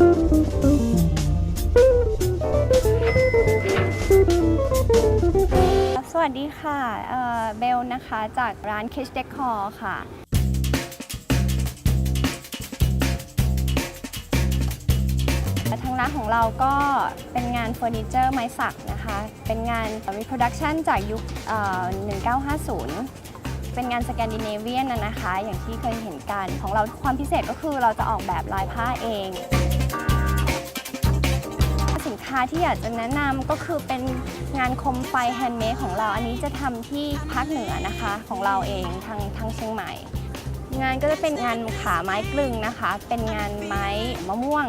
สวัสดีค่ะเบลนะคะจากร้าน Kish ดคอร์ค่ะทางร้านของเราก็เป็นงานเฟอร์นิเจอร์ไม้สักนะคะ เป็นงานมีโปรดักชันจากยุค 1950 เป็นงานสแกนดิเนเวียนนะคะ อย่างที่เคยเห็นกัน ของเราความพิเศษก็คือเราจะออกแบบลายผ้าเอง ค้าที่อยากจะแนะนำก็คือเป็นงานโคมไฟแฮนด์เมดของเรา อันนี้จะทำที่ภาคเหนือนะคะของเราเองทางทางเชียงใหม่ งานก็จะเป็นงานขาไม้กลึงนะคะ เป็นงานไม้มะม่วง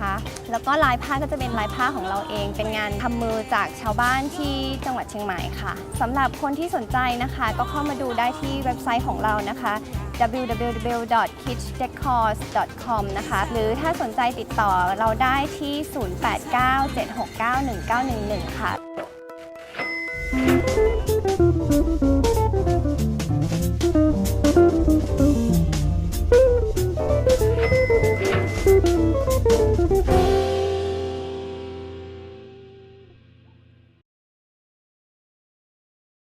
นะคะ แล้วก็ลายผ้าก็จะเป็นลายผ้าของเราเอง เป็นงานทำมือจากชาวบ้านที่จังหวัดเชียงใหม่ค่ะสำหรับคนที่สนใจนะคะ ก็เข้ามาดูได้ที่เว็บไซต์ของเรานะคะ www.kitchdecors.com นะคะ หรือถ้าสนใจติดต่อเราได้ที่ 0897691911 ค่ะ